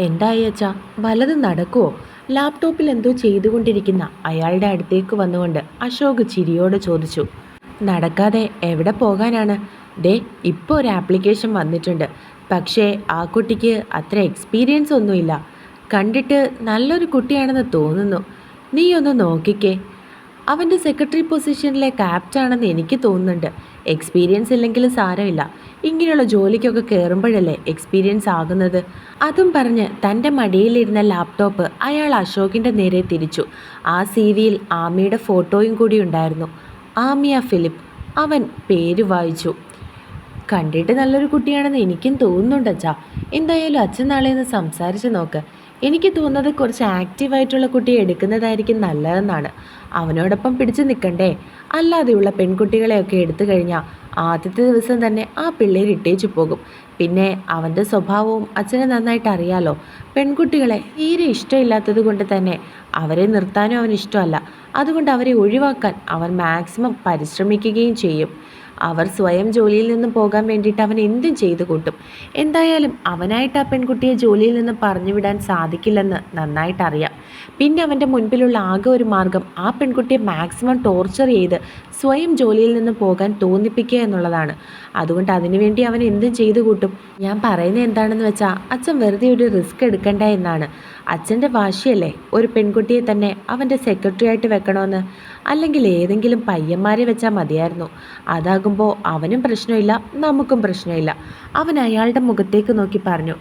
എന്തായി അച്ഛാ? വലത് നടക്കുവോ? ലാപ്ടോപ്പിൽ എന്തോ ചെയ്തുകൊണ്ടിരിക്കുന്ന അയാളുടെ അടുത്തേക്ക് വന്നുകൊണ്ട് അശോക് ചിരിയോടെ ചോദിച്ചു. നടക്കാതെ എവിടെ പോകാനാണ്? ദേ ഇപ്പോൾ ഒരു ആപ്ലിക്കേഷൻ വന്നിട്ടുണ്ട്. പക്ഷേ ആ കുട്ടിക്ക് അത്ര എക്സ്പീരിയൻസ് ഒന്നുമില്ല. കണ്ടിട്ട് നല്ലൊരു കുട്ടിയാണെന്ന് തോന്നുന്നു. നീ ഒന്ന് നോക്കിക്കേ. അവന്റെ സെക്രട്ടറി പൊസിഷനിലെ ആണെന്ന് എനിക്ക് തോന്നുന്നുണ്ട്. എക്സ്പീരിയൻസ് ഇല്ലെങ്കിലും സാരമില്ല. ഇങ്ങനെയുള്ള ജോലിക്കൊക്കെ കയറുമ്പോഴല്ലേ എക്സ്പീരിയൻസ് ആകുന്നത്? അതും പറഞ്ഞ് തന്റെ മടിയിലിരുന്ന ലാപ്ടോപ്പ് അയാൾ അശോകിന്റെ നേരെ തിരിച്ചു. ആ സി വിയിൽ ആമിയുടെ ഫോട്ടോയും കൂടി ഉണ്ടായിരുന്നു. ആമിയ ഫിലിപ്പ് അവൻ പേര് വായിച്ചു. കണ്ടിട്ട് നല്ലൊരു കുട്ടിയാണെന്ന് എനിക്കും തോന്നുന്നുണ്ട് അച്ഛാ. എന്തായാലും അച്ഛൻ നാളെ ഒന്ന് സംസാരിച്ച് നോക്ക്. എനിക്ക് തോന്നുന്നത് കുറച്ച് ആക്റ്റീവായിട്ടുള്ള കുട്ടിയെ എടുക്കുന്നതായിരിക്കും നല്ലതെന്നാണ്. അവനോടൊപ്പം പിടിച്ചു നിൽക്കണ്ടേ അല്ലാതെയുള്ള പെൺകുട്ടികളെയൊക്കെ എടുത്തു കഴിഞ്ഞാൽ ആദ്യത്തെ ദിവസം തന്നെ ആ പിള്ളേർ ഇട്ടേച്ചു പോകും. പിന്നെ അവന്റെ സ്വഭാവവും അച്ഛനെ നന്നായിട്ട് അറിയാലോ? പെൺകുട്ടികളെ തീരെ ഇഷ്ടമില്ലാത്തത് കൊണ്ട് തന്നെ അവരെ നിർത്താനും അവന് ഇഷ്ടമല്ല. അതുകൊണ്ട് അവരെ ഒഴിവാക്കാൻ അവൻ മാക്സിമം പരിശ്രമിക്കുകയും ചെയ്യും. അവർ സ്വയം ജോലിയിൽ നിന്ന് പോകാൻ വേണ്ടിയിട്ട് അവൻ എന്തും ചെയ്തു കൂട്ടും. എന്തായാലും അവനായിട്ട് ആ പെൺകുട്ടിയെ ജോലിയിൽ നിന്ന് പറഞ്ഞു വിടാൻ സാധിക്കില്ലെന്ന് നന്നായിട്ടറിയാം. പിന്നെ അവന്റെ മുൻപിലുള്ള ആകെ ഒരു മാർഗം ആ പെൺകുട്ടിയെ മാക്സിമം ടോർച്ചർ ചെയ്ത് സ്വയം ജോലിയിൽ നിന്ന് പോകാൻ തോന്നിപ്പിക്കുക എന്നുള്ളതാണ്. അതുകൊണ്ട് അതിനുവേണ്ടി അവൻ എന്തും ചെയ്തു കൂട്ടും. ഞാൻ പറയുന്നത് എന്താണെന്ന് വെച്ചാൽ അച്ഛൻ വെറുതെ ഒരു റിസ്ക് എടുക്കണ്ട എന്നാണ്. അച്ഛന്റെ വാശിയല്ലേ? ഒരു പെൺകുട്ടിയെ തന്നെ അവന്റെ സെക്രട്ടറി ആയിട്ട് വെക്കണമെന്ന് അല്ലെങ്കിൽ ഏതെങ്കിലും പയ്യന്മാരെ വെച്ചാൽ മതിയായിരുന്നു. അതാകുമ്പോൾ അവനും പ്രശ്നമില്ല നമുക്കും പ്രശ്നമില്ല. അവൻ അയാളുടെ മുഖത്തേക്ക് നോക്കി പറഞ്ഞു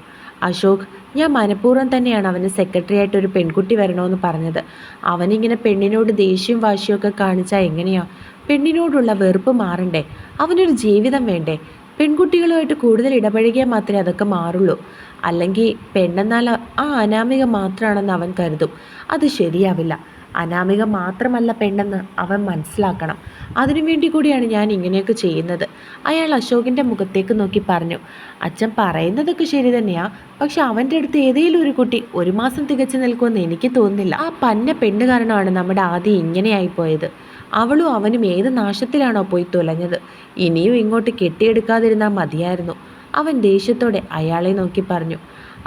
അശോക് ഞാൻ മനഃപൂർവം തന്നെയാണ് അവന് സെക്രട്ടറി ആയിട്ട് ഒരു പെൺകുട്ടി വരണമെന്ന് പറഞ്ഞത്. അവനിങ്ങനെ പെണ്ണിനോട് ദേഷ്യവും വാശിയൊക്കെ കാണിച്ചാൽ എങ്ങനെയാ? പെണ്ണിനോടുള്ള വെറുപ്പ് മാറണ്ടേ? അവനൊരു ജീവിതം വേണ്ടേ? പെൺകുട്ടികളുമായിട്ട് കൂടുതൽ ഇടപഴകിയാൽ മാത്രമേ അതൊക്കെ മാറുള്ളൂ. അല്ലെങ്കിൽ പെണ്ണെന്നാൽ ആ അനാമിക മാത്രമാണെന്ന് അവൻ കരുതും. അത് ശരിയാവില്ല. അനാമിക മാത്രമല്ല പെണ്ണെന്ന് അവൻ മനസ്സിലാക്കണം. അതിനുവേണ്ടി കൂടിയാണ് ഞാൻ ഇങ്ങനെയൊക്കെ ചെയ്യുന്നത്. അയാൾ അശോകിന്റെ മുഖത്തേക്ക് നോക്കി പറഞ്ഞു അച്ഛൻ പറയുന്നതൊക്കെ ശരി തന്നെയാ. പക്ഷെ അവന്റെ അടുത്ത് ഏതെങ്കിലും ഒരു കുട്ടി ഒരു മാസം തികച്ചു നിൽക്കുമെന്ന് എനിക്ക് തോന്നുന്നില്ല. ആ പന്ന പെണ്ണ് കാരണമാണ് നമ്മുടെ ആദ്യം ഇങ്ങനെയായി പോയത്. അവളും അവനും ഏത് നാശത്തിലാണോ പോയി തുലഞ്ഞത്? ഇനിയും ഇങ്ങോട്ട് കെട്ടിയെടുക്കാതിരുന്നാൽ മതിയായിരുന്നു. അവൻ ദേഷ്യത്തോടെ അയാളെ നോക്കി പറഞ്ഞു.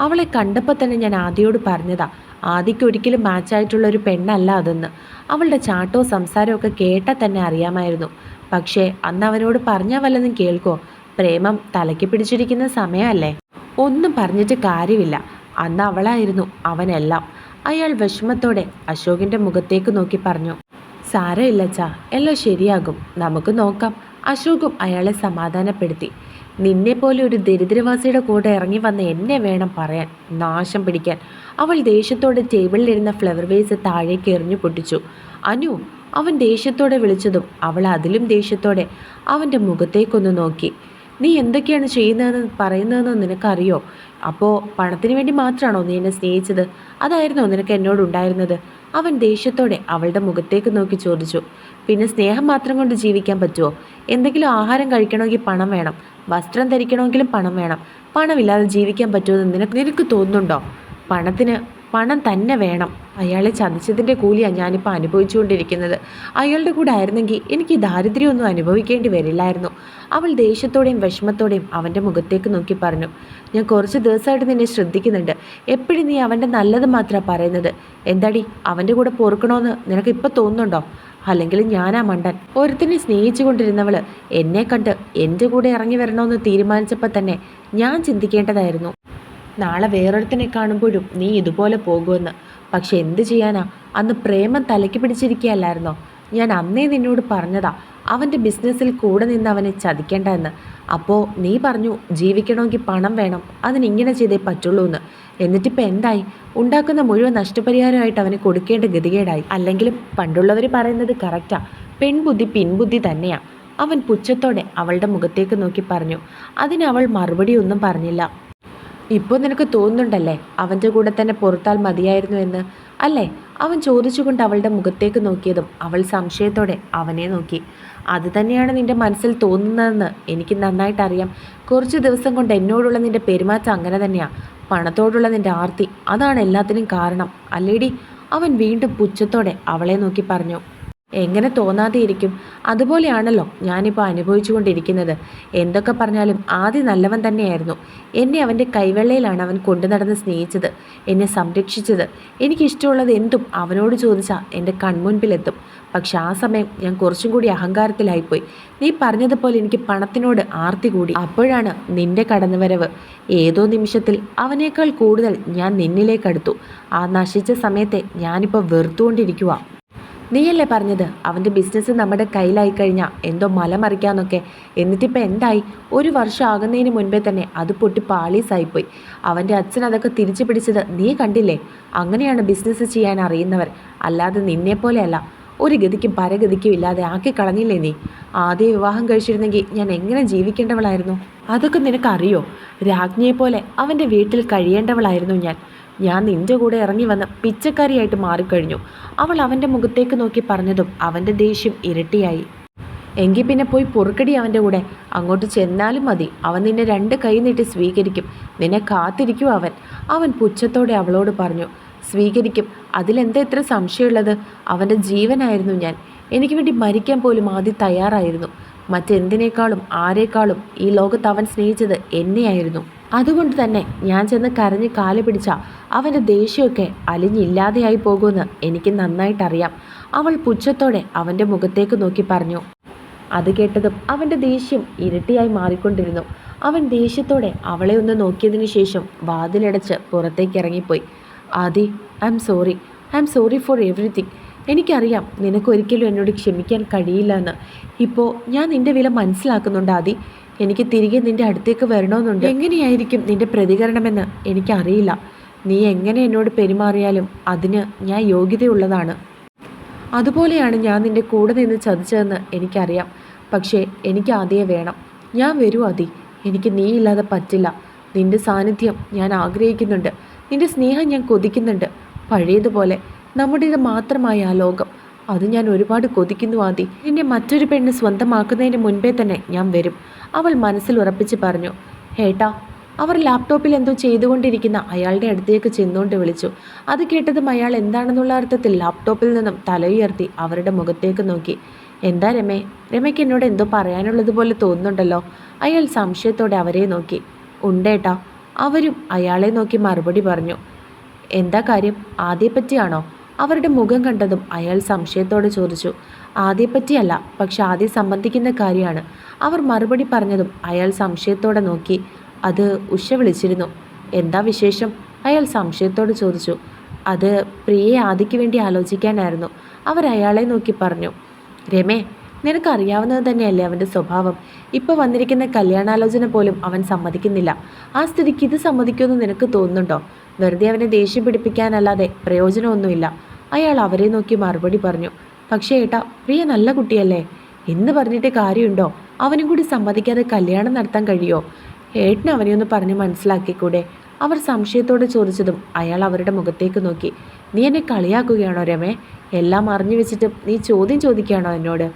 അവളെ കണ്ടപ്പോൾ തന്നെ ഞാൻ ആദിയോട് പറഞ്ഞതാ ആദിക്ക് ഒരിക്കലും മാച്ചായിട്ടുള്ള ഒരു പെണ്ണല്ല അതെന്ന്. അവളുടെ ചാട്ടോ സംസാരവും ഒക്കെ കേട്ടാൽ തന്നെ അറിയാമായിരുന്നു. പക്ഷേ അന്ന് അവനോട് പറഞ്ഞാൽ വല്ലതും കേൾക്കോ? പ്രേമം തലയ്ക്ക് പിടിച്ചിരിക്കുന്ന സമയമല്ലേ ഒന്നും പറഞ്ഞിട്ട് കാര്യമില്ല. അന്ന് അവളായിരുന്നു അവനെല്ലാം. അയാൾ വിഷമത്തോടെ അശോകിന്റെ മുഖത്തേക്ക് നോക്കി പറഞ്ഞു. സാരമില്ല ചാ എല്ലാം ശരിയാകും. നമുക്ക് നോക്കാം. അശോകും അയാളെ സമാധാനപ്പെടുത്തി. നിന്നെ പോലെ ഒരു ദരിദ്രവാസിയുടെ കൂടെ ഇറങ്ങി വന്ന എന്നെ വേണം പറയാൻ നാശം പിടിക്കാൻ. അവൾ ദേഷ്യത്തോടെ ടേബിളിലിരുന്ന ഫ്ലവർ വേസ് താഴേക്ക് എറിഞ്ഞു പൊട്ടിച്ചു. അനു അവൻ ദേഷ്യത്തോടെ വിളിച്ചതും അവൾ അതിലും ദേഷ്യത്തോടെ അവന്റെ മുഖത്തേക്കൊന്ന് നോക്കി. നീ എന്തൊക്കെയാണ് ചെയ്യുന്നതെന്ന് പറയുന്നതെന്ന് നിനക്കറിയോ? അപ്പോൾ പണത്തിന് വേണ്ടി മാത്രമാണോ നീ എന്നെ സ്നേഹിച്ചത്? അതായിരുന്നോ നിനക്ക് എന്നോടുണ്ടായിരുന്നത് അവൻ ദേഷ്യത്തോടെ അവളുടെ മുഖത്തേക്ക് നോക്കി ചോദിച്ചു പിന്നെ സ്നേഹം മാത്രം കൊണ്ട് ജീവിക്കാൻ പറ്റുമോ എന്തെങ്കിലും ആഹാരം കഴിക്കണമെങ്കിൽ പണം വേണം വസ്ത്രം ധരിക്കണമെങ്കിലും പണം വേണം. പണമില്ലാതെ ജീവിക്കാൻ പറ്റുമെന്ന് നിനക്ക് നിനക്ക് തോന്നുന്നുണ്ടോ? പണത്തിന് പണം തന്നെ വേണം. അയാളെ ചതിച്ചതിന്റെ കൂലിയാണ് ഞാനിപ്പോൾ അനുഭവിച്ചുകൊണ്ടിരിക്കുന്നത്. അയാളുടെ കൂടെ ആയിരുന്നെങ്കിൽ എനിക്ക് ദാരിദ്ര്യമൊന്നും അനുഭവിക്കേണ്ടി വരില്ലായിരുന്നു. അവൾ ദേഷ്യത്തോടെയും വിഷമത്തോടെയും അവന്റെ മുഖത്തേക്ക് നോക്കി പറഞ്ഞു ഞാൻ കുറച്ച് ദിവസമായിട്ട് നിന്നെ ശ്രദ്ധിക്കുന്നുണ്ട്. എപ്പോഴും നീ അവന്റെ നല്ലത് മാത്രമാണ് പറയുന്നത്. എന്താടി അവന്റെ കൂടെ പൊറുക്കണമെന്ന് നിനക്ക് ഇപ്പോൾ തോന്നുന്നുണ്ടോ? അല്ലെങ്കിൽ ഞാനാ മണ്ടൻ? ഒരുത്തിനെ സ്നേഹിച്ചു കൊണ്ടിരുന്നവൾ എന്നെ കണ്ട് എന്റെ കൂടെ ഇറങ്ങി വരണമെന്ന് തീരുമാനിച്ചപ്പോൾ തന്നെ ഞാൻ ചിന്തിക്കേണ്ടതായിരുന്നു. നാളെ വേറൊരുത്തിനെ കാണുമ്പോഴും നീ ഇതുപോലെ പോകുമെന്ന്. പക്ഷെ എന്ത് ചെയ്യാനാ? അന്ന് പ്രേമം തലയ്ക്ക് പിടിച്ചിരിക്കുകയല്ലായിരുന്നോ? ഞാൻ അന്നേ നിന്നോട് പറഞ്ഞതാ അവന്റെ ബിസിനസ്സിൽ കൂടെ നിന്ന് അവനെ ചതിക്കേണ്ട എന്ന് അപ്പോൾ നീ പറഞ്ഞു ജീവിക്കണമെങ്കിൽ പണം വേണം. അതിനിങ്ങനെ ചെയ്തേ പറ്റുള്ളൂ എന്ന്. എന്നിട്ടിപ്പോൾ എന്തായി? ഉണ്ടാക്കുന്ന മുഴുവൻ നഷ്ടപരിഹാരമായിട്ട് അവന് കൊടുക്കേണ്ട ഗതികേടായി. അല്ലെങ്കിലും പണ്ടുള്ളവർ പറയുന്നത് കറക്റ്റാ. പെൺബുദ്ധി പിൻബുദ്ധി തന്നെയാണ് അവൻ പുച്ഛത്തോടെ അവളുടെ മുഖത്തേക്ക് നോക്കി പറഞ്ഞു അതിന് അവൾ മറുപടി ഒന്നും പറഞ്ഞില്ല. ഇപ്പോൾ നിനക്ക് തോന്നുന്നുണ്ടല്ലേ? അവന്റെ കൂടെ തന്നെ പുറത്താൽ മതിയായിരുന്നു എന്ന്. അല്ലേ? അവൻ ചോദിച്ചുകൊണ്ട് അവളുടെ മുഖത്തേക്ക് നോക്കിയതും അവൾ സംശയത്തോടെ അവനെ നോക്കി. അത് തന്നെയാണ് നിന്റെ മനസ്സിൽ തോന്നുന്നതെന്ന് എനിക്ക് നന്നായിട്ട് അറിയാം. കുറച്ച് ദിവസം കൊണ്ട് എന്നോടുള്ള നിന്റെ പെരുമാറ്റം അങ്ങനെ തന്നെയാണ് പണത്തോടുള്ള നിന്റെ ആർത്തി. അതാണ് എല്ലാത്തിനും കാരണം. അല്ലേടി? അവൻ വീണ്ടും പുച്ഛത്തോടെ അവളെ നോക്കി പറഞ്ഞു. എങ്ങനെ തോന്നാതെ ഇരിക്കും അതുപോലെയാണല്ലോ ഞാനിപ്പോൾ അനുഭവിച്ചുകൊണ്ടിരിക്കുന്നത്. എന്തൊക്കെ പറഞ്ഞാലും ആദ്യം നല്ലവൻ തന്നെയായിരുന്നു. എന്നെ അവന്റെ കൈവെള്ളയിലാണ് അവൻ കൊണ്ടു നടന്ന് സ്നേഹിച്ചത് എന്നെ സംരക്ഷിച്ചത്. എനിക്കിഷ്ടമുള്ളത് എന്തും അവനോട് ചോദിച്ചാൽ എന്റെ കൺമുൻപിലെത്തും. പക്ഷെ ആ സമയം ഞാൻ കുറച്ചും കൂടി അഹങ്കാരത്തിലായിപ്പോയി. നീ പറഞ്ഞതുപോലെ എനിക്ക് പണത്തിനോട് ആർത്തി കൂടി. അപ്പോഴാണ് നിന്റെ കടന്നുവരവ്. ഏതോ നിമിഷത്തിൽ അവനേക്കാൾ കൂടുതൽ ഞാൻ നിന്നിലേക്കടുത്തു. ആ നശിച്ച സമയത്തെ ഞാനിപ്പോൾ വെറുത്തുകൊണ്ടിരിക്കുക നീയല്ലേ പറഞ്ഞത്? അവന്റെ ബിസിനസ് നമ്മുടെ കയ്യിലായി കഴിഞ്ഞാൽ എന്തോ മലമറിക്കാന്നൊക്കെ. എന്നിട്ടിപ്പോൾ എന്തായി? ഒരു വർഷം ആകുന്നതിന് മുൻപേ തന്നെ അത് പൊട്ടി പാളീസായിപ്പോയി. അവന്റെ അച്ഛൻ അതൊക്കെ തിരിച്ചു പിടിച്ചത് നീ കണ്ടില്ലേ? അങ്ങനെയാണ് ബിസിനസ് ചെയ്യാൻ അറിയുന്നവർ. അല്ലാതെ നിന്നെപ്പോലെയല്ല ഒരു ഗതിക്കും പരഗതിക്കും ഇല്ലാതെ ആക്കി കളഞ്ഞില്ലേ നീ? ആദ്യ വിവാഹം കഴിച്ചിരുന്നെങ്കിൽ ഞാൻ എങ്ങനെ ജീവിക്കേണ്ടവളായിരുന്നു? അതൊക്കെ നിനക്കറിയോ? രാജ്ഞിയെപ്പോലെ അവന്റെ വീട്ടിൽ കഴിയേണ്ടവളായിരുന്നു ഞാൻ. ഞാൻ നിന്റെ കൂടെ ഇറങ്ങി വന്ന് പിച്ചക്കാരിയായിട്ട് മാറിക്കഴിഞ്ഞു. അവൾ അവന്റെ മുഖത്തേക്ക് നോക്കി പറഞ്ഞതും അവന്റെ ദേഷ്യം ഇരട്ടിയായി. എങ്കിൽ പിന്നെ പോയി പൊറുക്കടി അവന്റെ കൂടെ. അങ്ങോട്ട് ചെന്നാലും മതി. അവൻ നിന്നെ രണ്ട് കൈ നീട്ടി സ്വീകരിക്കും. നിന്നെ കാത്തിരിക്കും അവൻ. അവൻ പുച്ഛത്തോടെ അവളോട് പറഞ്ഞു സ്വീകരിക്കും. അതിലെന്താ ഇത്ര സംശയമുള്ളത്? അവന്റെ ജീവനായിരുന്നു ഞാൻ. എനിക്ക് വേണ്ടി മരിക്കാൻ പോലും ആദ്യം തയ്യാറായിരുന്നു. മറ്റെന്തിനേക്കാളും ആരേക്കാളും ഈ ലോകത്ത് അവൻ സ്നേഹിച്ചത് എന്നെയായിരുന്നു. അതുകൊണ്ട് തന്നെ ഞാൻ ചെന്ന് കരഞ്ഞ് കാൽ പിടിച്ച അവന്റെ ദേഷ്യമൊക്കെ അലിഞ്ഞില്ലാതെയായി പോകുമെന്ന് എനിക്ക് നന്നായിട്ടറിയാം. അവൾ പുച്ഛത്തോടെ അവന്റെ മുഖത്തേക്ക് നോക്കി പറഞ്ഞു. അത് കേട്ടതും അവന്റെ ദേഷ്യം ഇരട്ടിയായി മാറിക്കൊണ്ടിരുന്നു. അവൻ ദേഷ്യത്തോടെ അവളെ ഒന്ന് നോക്കിയതിനു ശേഷം വാതിലടച്ച് പുറത്തേക്ക് ഇറങ്ങിപ്പോയി. Adi I'm sorry I'm sorry for everything എനിക്കറിയാം നിനക്കൊരിക്കലും എന്നോട് ക്ഷമിക്കാൻ കഴിയില്ല എന്ന്. ഇപ്പോൾ ഞാൻ നിന്റെ വില മനസ്സിലാക്കുന്നുണ്ട് ആദി. എനിക്ക് തിരികെ നിന്റെ അടുത്തേക്ക് വരണമെന്നുണ്ട്. എങ്ങനെയായിരിക്കും നിന്റെ പ്രതികരണമെന്ന് എനിക്കറിയില്ല. നീ എങ്ങനെ എന്നോട് പെരുമാറിയാലും അതിന് ഞാൻ യോഗ്യതയുള്ളതാണ്. അതുപോലെയാണ് ഞാൻ നിന്റെ കൂടെ നിന്ന് ചതിച്ചതെന്ന് എനിക്കറിയാം. പക്ഷേ എനിക്ക് ആദ്യേ വേണം. ഞാൻ വരൂ അതി എനിക്ക് നീ ഇല്ലാതെ പറ്റില്ല. നിന്റെ സാന്നിധ്യം ഞാൻ ആഗ്രഹിക്കുന്നുണ്ട്. നിന്റെ സ്നേഹം ഞാൻ കൊതിക്കുന്നുണ്ട്. പഴയതുപോലെ നമ്മുടേത് മാത്രമായ ആ ലോകം അത് ഞാൻ ഒരുപാട് കൊതിക്കുന്നു ആദി. നിന്നെ മറ്റൊരു പെണ്ണ് സ്വന്തമാക്കുന്നതിന് മുൻപേ തന്നെ ഞാൻ വരും. അവൾ മനസ്സിൽ ഉറപ്പിച്ച് പറഞ്ഞു ഹേട്ടാ അവർ ലാപ്ടോപ്പിൽ എന്തോ ചെയ്തുകൊണ്ടിരിക്കുന്ന അയാളുടെ അടുത്തേക്ക് ചെന്നുകൊണ്ട് വിളിച്ചു. അത് കേട്ടതും അയാൾ എന്താണെന്നുള്ള അർത്ഥത്തിൽ ലാപ്ടോപ്പിൽ നിന്നും തലയുയർത്തി അവരുടെ മുഖത്തേക്ക് നോക്കി. എന്താ രമേ? രമയ്ക്ക് എന്നോട് എന്തോ പറയാനുള്ളതുപോലെ തോന്നുന്നുണ്ടല്ലോ. അയാൾ സംശയത്തോടെ അവരെ നോക്കി. ഉണ്ടേട്ടാ. അവരും അയാളെ നോക്കി മറുപടി പറഞ്ഞു. എന്താ കാര്യം? ആദ്യപ്പറ്റിയാണോ? അവരുടെ മുഖം കണ്ടതും അയാൾ സംശയത്തോടെ ചോദിച്ചു ആദ്യപ്പറ്റിയല്ല പക്ഷെ ആദ്യം സംബന്ധിക്കുന്ന കാര്യമാണ്. അവർ മറുപടി പറഞ്ഞതും അയാൾ സംശയത്തോടെ നോക്കി. അത് ഉഷ വിളിച്ചിരുന്നു. എന്താ വിശേഷം? അയാൾ സംശയത്തോട് ചോദിച്ചു. അത് പ്രിയയെ ആദിക്ക് വേണ്ടി ആലോചിക്കാനായിരുന്നു. അവർ അയാളെ നോക്കി പറഞ്ഞു. രമേ നിനക്കറിയാവുന്നത് തന്നെയല്ലേ അവന്റെ സ്വഭാവം? ഇപ്പോൾ വന്നിരിക്കുന്ന കല്യാണാലോചന പോലും അവൻ സമ്മതിക്കുന്നില്ല. ആ സ്ഥിതിക്ക് ഇത് സമ്മതിക്കുമെന്ന് നിനക്ക് തോന്നുന്നുണ്ടോ? വെറുതെ അവനെ ദേഷ്യം പിടിപ്പിക്കാനല്ലാതെ പ്രയോജനമൊന്നുമില്ല. അയാൾ അവരെ നോക്കി മറുപടി പറഞ്ഞു പക്ഷേ ഏട്ടാ പ്രിയ നല്ല കുട്ടിയല്ലേ? എന്ന് പറഞ്ഞിട്ട് കാര്യമുണ്ടോ? അവനും കൂടി സമ്മതിക്കാതെ കല്യാണം നടത്താൻ കഴിയോ? ഏട്ടന് അവനെ ഒന്ന് പറഞ്ഞ് മനസ്സിലാക്കിക്കൂടെ? അവർ സംശയത്തോടെ ചോദിച്ചതും അയാൾ അവരുടെ മുഖത്തേക്ക് നോക്കി. നീ എന്നെ കളിയാക്കുകയാണോ രമേ? എല്ലാം അറിഞ്ഞു വെച്ചിട്ട് നീ ചോദ്യം ചോദിക്കുകയാണോ എന്നോട്?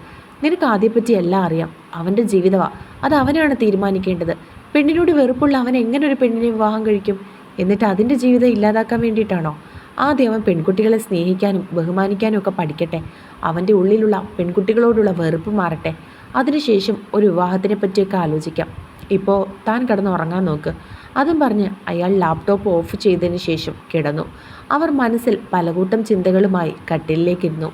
നിനക്ക് ആദ്യപ്പറ്റി എല്ലാം അറിയാം. അവന്റെ ജീവിതമാണ് അത് അവനാണ് തീരുമാനിക്കേണ്ടത്. പെണ്ണിനോട് വെറുപ്പുള്ള അവൻ എങ്ങനെ ഒരു പെണ്ണിനെ വിവാഹം കഴിക്കും? എന്നിട്ട് അതിന്റെ ജീവിതം ഇല്ലാതാക്കാൻ വേണ്ടിയിട്ടാണോ? ആദ്യം അവൻ പെൺകുട്ടികളെ സ്നേഹിക്കാനും ബഹുമാനിക്കാനും ഒക്കെ പഠിക്കട്ടെ. അവന്റെ ഉള്ളിലുള്ള പെൺകുട്ടികളോടുള്ള വെറുപ്പ് മാറട്ടെ. അതിനുശേഷം ഒരു വിവാഹത്തിനെ പറ്റിയൊക്കെ ആലോചിക്കാം. ഇപ്പോൾ താൻ കിടന്ന് ഉറങ്ങാൻ നോക്ക്. അതും പറഞ്ഞ് അയാൾ ലാപ്ടോപ്പ് ഓഫ് ചെയ്തതിന് ശേഷം കിടന്നു. അവർ മനസ്സിൽ പലകൂട്ടം ചിന്തകളുമായി കട്ടിലിലേക്കിരുന്നു.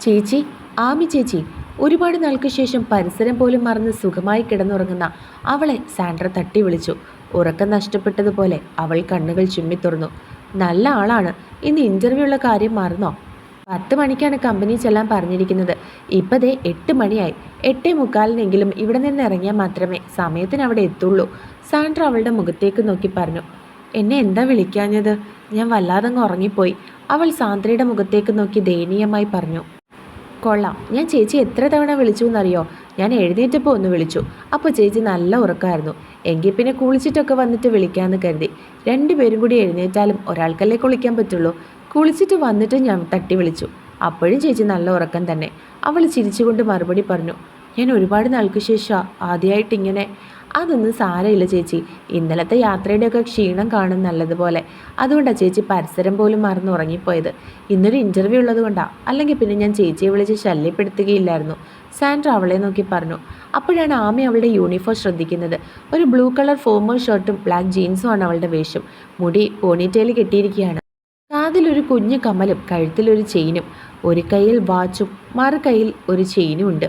ചേച്ചി ആമി ചേച്ചി ഒരുപാട് നാൾക്ക് ശേഷം പരിസരം പോലും മറന്ന് സുഖമായി കിടന്നുറങ്ങുന്ന അവളെ സാൻഡ്ര തട്ടി വിളിച്ചു. ഉറക്കം നഷ്ടപ്പെട്ടതുപോലെ അവൾ കണ്ണുകൾ ചുമ്മി തുറന്നു. നല്ല ആളാണ്. ഇന്ന് ഇന്റർവ്യൂ ഉള്ള കാര്യം മറന്നോ? പത്ത് മണിക്കാണ് കമ്പനി ചെല്ലാൻ പറഞ്ഞിരിക്കുന്നത്. ഇപ്പതേ എട്ട് മണിയായി. എട്ടേ മുക്കാലിനെങ്കിലും ഇവിടെ നിന്ന് ഇറങ്ങിയാൽ മാത്രമേ സമയത്തിന് അവിടെ എത്തുള്ളൂ. സാൻഡ്ര അവളുടെ മുഖത്തേക്ക് നോക്കി പറഞ്ഞു. എന്നെ എന്താ വിളിക്കാഞ്ഞത്? ഞാൻ വല്ലാതങ്ങ് ഉറങ്ങിപ്പോയി. അവൾ സാന്ദ്രയുടെ മുഖത്തേക്ക് നോക്കി ദയനീയമായി പറഞ്ഞു. കൊള്ളാം. ഞാൻ ചേച്ചി എത്ര തവണ വിളിച്ചു എന്നറിയോ? ഞാൻ എഴുന്നേറ്റപ്പോൾ ഒന്ന് വിളിച്ചു. അപ്പോൾ ചേച്ചി നല്ല ഉറക്കമായിരുന്നു എങ്കിൽ പിന്നെ കുളിച്ചിട്ടൊക്കെ വന്നിട്ട് വിളിക്കാമെന്ന് കരുതി. രണ്ടുപേരും കൂടി എഴുന്നേറ്റാലും ഒരാൾക്കല്ലേ കുളിക്കാൻ പറ്റുള്ളൂ. കുളിച്ചിട്ട് വന്നിട്ട് ഞാൻ തട്ടി വിളിച്ചു. അപ്പോഴും ചേച്ചി നല്ല ഉറക്കം തന്നെ. അവൾ ചിരിച്ചുകൊണ്ട് മറുപടി പറഞ്ഞു ഞാൻ ഒരുപാട് നാൾക്ക് ശേഷം ആദ്യമായിട്ട് ഇങ്ങനെ അതൊന്നും സാരമില്ല ചേച്ചി. ഇന്നലത്തെ യാത്രയുടെയൊക്കെ ക്ഷീണം കാണും നല്ലതുപോലെ. അതുകൊണ്ടാണ് ചേച്ചി പരിസരം പോലും മറന്ന് ഉറങ്ങിപ്പോയത്. ഇന്നൊരു ഇന്റർവ്യൂ ഉള്ളതുകൊണ്ടാണ് അല്ലെങ്കിൽ പിന്നെ ഞാൻ ചേച്ചിയെ വിളിച്ച് ശല്യപ്പെടുത്തുകയില്ലായിരുന്നു. സാൻഡ്ര അവളെ നോക്കി പറഞ്ഞു. അപ്പോഴാണ് ആമി അവളുടെ യൂണിഫോം ശ്രദ്ധിക്കുന്നത്. ഒരു ബ്ലൂ കളർ ഫോമൽ ഷർട്ടും ബ്ലാക്ക് ജീൻസും ആണ് അവളുടെ വേഷം. മുടി പോണിറ്റെയിൽ കെട്ടിയിരിക്കുകയാണ്. കാതിലൊരു കുഞ്ഞു കമലും കഴുത്തിലൊരു ചെയിനും. ഒരു കയ്യിൽ വാച്ചും മറു കയ്യിൽ ഒരു ചെയിനും ഉണ്ട്.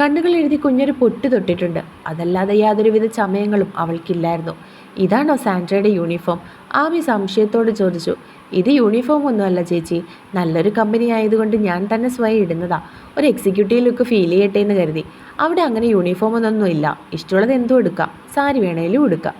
കണ്ണുകൾ എഴുതി കുഞ്ഞൊരു പൊട്ട് തൊട്ടിട്ടുണ്ട്. അതല്ലാതെ യാതൊരുവിധ ചമയങ്ങളും അവൾക്കില്ലായിരുന്നു. ഇതാണോ സാൻഡ്രയുടെ യൂണിഫോം. ആമി സംശയത്തോട് ചോദിച്ചു ഇത് യൂണിഫോം ഒന്നുമല്ല ചേച്ചി. നല്ലൊരു കമ്പനി ആയതുകൊണ്ട് ഞാൻ തന്നെ സ്വയം ഇടുന്നതാ. ഒരു എക്സിക്യൂട്ടീവ് ലുക്ക് ഫീൽ ചെയ്യട്ടെ എന്ന് കരുതി. അവിടെ അങ്ങനെ യൂണിഫോം ഒന്നൊന്നും ഇല്ല. ഇഷ്ടമുള്ളത് എന്തും എടുക്കാം. സാരി വേണേലും എടുക്കാം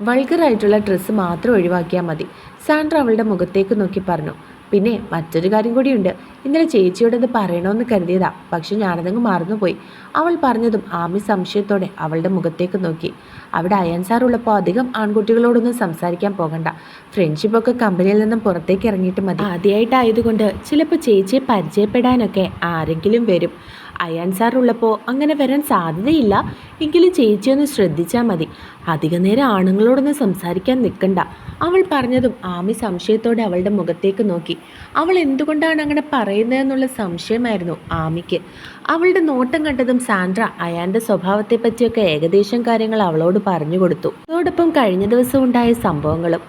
വൾഗറായിട്ടുള്ള ഡ്രസ്സ് മാത്രം ഒഴിവാക്കിയാൽ മതി. സാൻഡ്ര അവളുടെ മുഖത്തേക്ക് നോക്കി പറഞ്ഞു പിന്നെ മറ്റൊരു കാര്യം കൂടിയുണ്ട്. ഇന്നലെ ചേച്ചിയോട് ഇത് പറയണമെന്ന് കരുതിയതാ. പക്ഷെ ഞാനതങ്ങ് മറന്നുപോയി. അവൾ പറഞ്ഞതും ആമി സംശയത്തോടെ അവളുടെ മുഖത്തേക്ക് നോക്കി. അവിടെ അയാൻ സാർ ഉള്ളപ്പോൾ അധികം ആൺകുട്ടികളോടൊന്നും സംസാരിക്കാൻ പോകണ്ട. ഫ്രണ്ട്ഷിപ്പൊക്കെ കമ്പനിയിൽ നിന്നും പുറത്തേക്ക് ഇറങ്ങിയിട്ട് മതി. ആദ്യമായിട്ടായതുകൊണ്ട് ചിലപ്പോൾ ചേച്ചിയെ പരിചയപ്പെടാനൊക്കെ ആരെങ്കിലും വരും. അയാൻ സാറുള്ളപ്പോൾ അങ്ങനെ വരാൻ സാധ്യതയില്ല. എങ്കിലും ചേച്ചി ഒന്ന് ശ്രദ്ധിച്ചാൽ മതി. അധിക നേരം ആണുങ്ങളോടൊന്നും സംസാരിക്കാൻ നിൽക്കണ്ട അവൾ പറഞ്ഞതും ആമി സംശയത്തോടെ അവളുടെ മുഖത്തേക്ക് നോക്കി. അവൾ എന്തുകൊണ്ടാണ് അങ്ങനെ പറയുന്നതെന്നുള്ള സംശയമായിരുന്നു ആമിക്ക്. അവളുടെ നോട്ടം കണ്ടതും സാൻഡ്ര അയാന്റെ സ്വഭാവത്തെ പറ്റിയൊക്കെ ഏകദേശം കാര്യങ്ങൾ അവളോട് പറഞ്ഞു കൊടുത്തു. അതോടൊപ്പം കഴിഞ്ഞ ദിവസം ഉണ്ടായ സംഭവങ്ങളും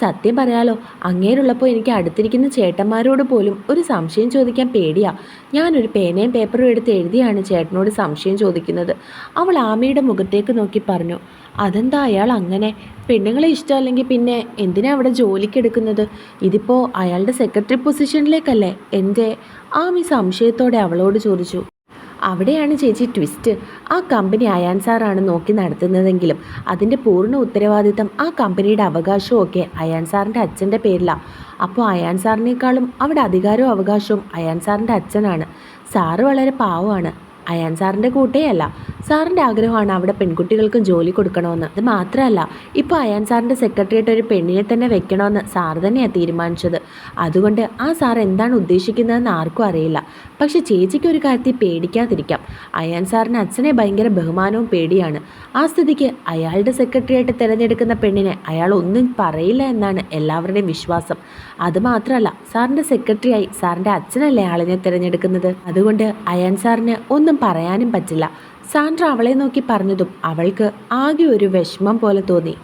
സത്യം പറയാലോ അങ്ങേരുള്ളപ്പോൾ എനിക്ക് അടുത്തിരിക്കുന്ന ചേട്ടന്മാരോട് പോലും ഒരു സംശയം ചോദിക്കാൻ പേടിയാ. ഞാനൊരു പേനയും പേപ്പറും എടുത്ത് എഴുതിയാണ് ചേട്ടനോട് സംശയം ചോദിക്കുന്നത്. അവൾ ആമയുടെ മുഖത്തേക്ക് നോക്കി പറഞ്ഞു അതെന്താ അയാൾ അങ്ങനെ? പെണ്ണുങ്ങളെ ഇഷ്ടമല്ലെങ്കിൽ പിന്നെ എന്തിനാ അവിടെ ജോലിക്കെടുക്കുന്നത് ഇതിപ്പോൾ അയാളുടെ സെക്രട്ടറി പൊസിഷനിലേക്കല്ലേ എന്റെ ആമി സംശയത്തോടെ അവളോട് ചോദിച്ചു അവിടെയാണ് ചേച്ചി ട്വിസ്റ്റ്. ആ കമ്പനി അയാൻ സാറാണ് നോക്കി നടത്തുന്നതെങ്കിലും അതിന്റെ പൂർണ ഉത്തരവാദിത്തം ആ കമ്പനിയുടെ അവകാശവും ഒക്കെ അയാൻ സാറിന്റെ അച്ഛന്റെ പേരിലാണ് അപ്പോൾ അയാൻ സാറിനേക്കാളും അവിടെ അധികാരവും അവകാശവും അയാൻ സാറിന്റെ അച്ഛനാണ്. സാറ് വളരെ പാവമാണ്. അയാൻ സാറിന്റെ കൂട്ടേയല്ല. സാറിന്റെ ആഗ്രഹമാണ് അവിടെ പെൺകുട്ടികൾക്കും ജോലി കൊടുക്കണമെന്ന്. അത് മാത്രമല്ല ഇപ്പോൾ അയാൻ സാറിന്റെ സെക്രട്ടറിയായിട്ട് ഒരു പെണ്ണിനെ തന്നെ വെക്കണമെന്ന് സാർ തന്നെയാണ് തീരുമാനിച്ചത്. അതുകൊണ്ട് ആ സാർ എന്താണ് ഉദ്ദേശിക്കുന്നതെന്ന് ആർക്കും അറിയില്ല. പക്ഷെ ചേച്ചിക്ക് ഒരു കാര്യത്തിൽ പേടിക്കാതിരിക്കാം. അയാൻ സാറിന് അച്ഛനെ ഭയങ്കര ബഹുമാനവും പേടിയാണ്. ആ സ്ഥിതിക്ക് അയാളുടെ സെക്രട്ടറിയായിട്ട് തിരഞ്ഞെടുക്കുന്ന പെണ്ണിനെ അയാൾ ഒന്നും പറയില്ല എന്നാണ് എല്ലാവരുടെയും വിശ്വാസം. അതുമാത്രമല്ല സാറിന്റെ സെക്രട്ടറിയായി സാറിന്റെ അച്ഛനല്ലേ ആളിനെ തിരഞ്ഞെടുക്കുന്നത്? അതുകൊണ്ട് അയാൻ സാറിന് ഒന്നും പറയാനും പറ്റില്ല. സാൻഡ്ര അവളെ നോക്കി പറഞ്ഞതും അവൾക്ക് ആകെ ഒരു വിഷമം പോലെ തോന്നി.